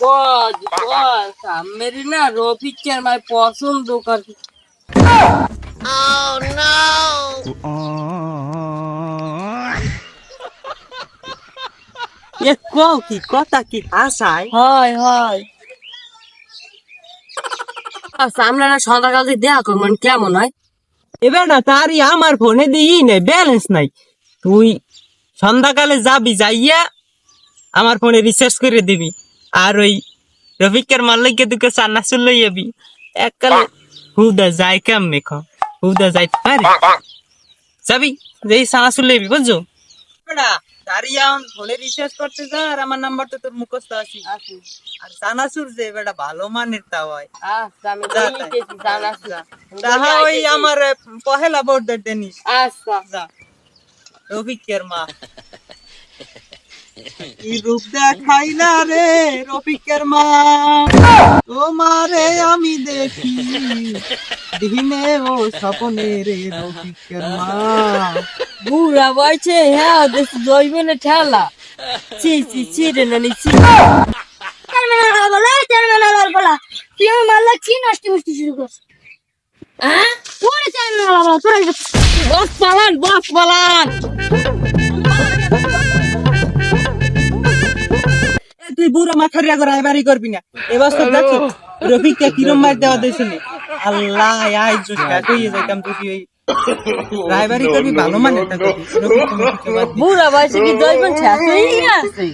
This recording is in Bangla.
বস বস মেরি না রফিক আমার পছন্দ কর এ কও কি কথা কি? আসাই হয় হয়। আচ্ছা আমরা না সন্ধ্যাকালে দেখা করবেন কেমন হয়? এবার না, তারই আমার ফোনে দিই নেই ব্যালেন্স নাই। তুই সন্ধ্যাকালে যাবি, যাইয়া আমার ফোনে রিচার্জ করে দিবি। আর ওই রফিকের মাল্লিককে দুকে চান্না চলে যাবি এককালে হুদা যাই কেম মেখ হুদা যাইতে পারে? যাবি? যেই চানা চলে যাবি বুঝছ? বেটা দাঁড়িয়ে এখন ফোনে রিচার্জ করতে যা আর আমার নাম্বারটা তোর মুখস্থ আছি। আর চানাচুর যে বেটা ভালো মানের তা হয় তাহা ওই আমার পহেলা বোর্ডের দেনিস। আচ্ছা। যা। রফিকের মা। কি রূপ দেখাইলা রে রফিকের মা। তোমারে আমি দেখি। দিনে ও রফিকের মা। বুড়া বয়সে হ্যাঁ দেশ জৈবনে ঠেলা। চি চি চি রে নানি চি তুই আমার মারলা কি নষ্ট মিষ্টি শুরু করছ হ্যাঁ তোরে চাই বাবা তোরা বস পালান বস পালান তুই বুড়ো মাথার রাগ রায়বারি করবি না। এবার তো দেখছ রফিককে কিরম মার দেওয়া দিয়েছিলি আল্লাহ আই জুস কাকে যাইতাম তুই ওই রায়বারি করবি ভালো মানে। বুড়া বয়সে কি দশ ঠেলা আছে